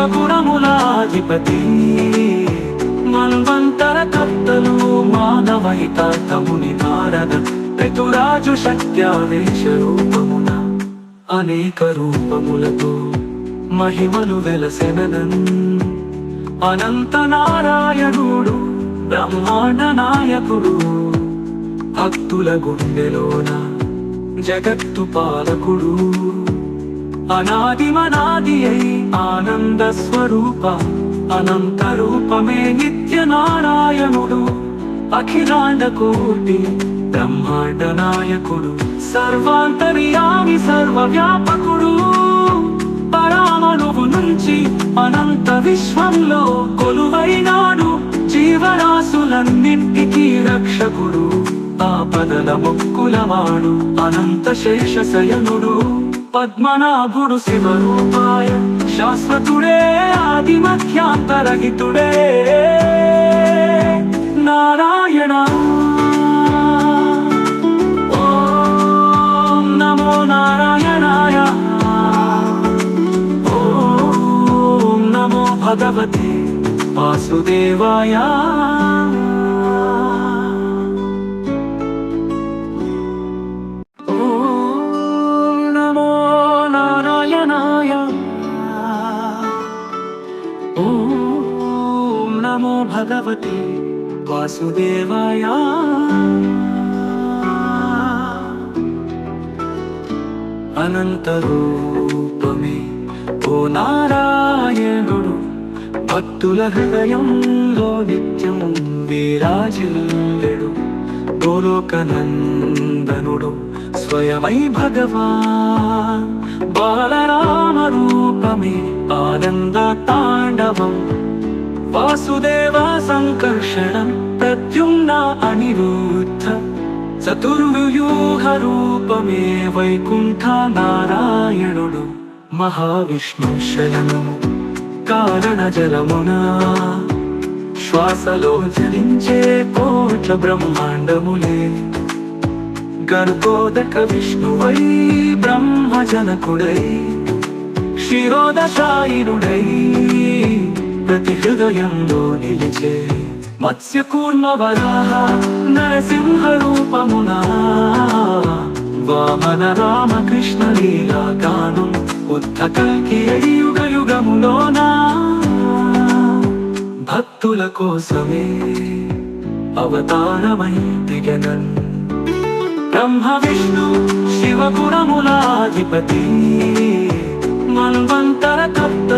శివపురములాధిపతి మన్వంతర కర్తలు మానవహితార్థముని నారద ఋతురాజు శక్త్యావేశ రూపమున అనేక రూపములతో మహిమలు వెలసెనదన్. అనంత నారాయణుడు బ్రహ్మాండ నాయకుడు భక్తుల గుండెలోన జగత్తు పాలకుడు. అనాది మనాది అయి ఆనంద స్వరూప అనంత రూపమే నిత్య నారాయణుడు అఖిలాండ కోటి బ్రహ్మాండ నాయకుడు సర్వాంతర్యామి సర్వ వ్యాపకుడు పరామణువు నుంచి అనంత విశ్వంలో కొలువైనాడు జీవరాశులన్నింటికీ రక్షకుడు ఆపదల ముక్కులవాడు అనంత శేషశయనుడు. పద్మనాభుడు శివరూపాయ శాశ్వతుడే ఆది మధ్యాంతరహితుడే నారాయణ ఓం నమో నారాయణాయ ఓం నమో భగవతే వాసుదేవాయ నమో భగవతే వాసుదేవాయ. అనంతరూపమే ఓ నారాయణుడు. భక్తుల హృదయంలో నిత్యం విరాజిల్లెడు. గోలోకనందనుడు స్వయమై భగవాన్. బాలరామ రూపమే ఆనంద తాండవం. వాసుదేవ సంకర్షణం ప్రద్యుమ్న అనిరుద్ధ చతుర్వ్యూహ రూపమే వైకుంఠ నారాయణుడు మహావిష్ణు శయనము కారణ జలమున శ్వాసలో జలించే కోట్ల బ్రహ్మాండములే. గర్భోదక విష్ణువై బ్రహ్మజనకుడై క్షీరోదశాయినుడై ప్రతి హృదయంలో నిలిచే మత్స్యకూర్ణ వరాహ నరసింహ రూపమున వామన రామకృష్ణ లీలా గానం ఉద్ధ యుగ యుగములోనా. భక్తుల కోసమే అవతారమై దిగనన్. బ్రహ్మ విష్ణు శివపురములాధిపతి మన్వంతర కర్త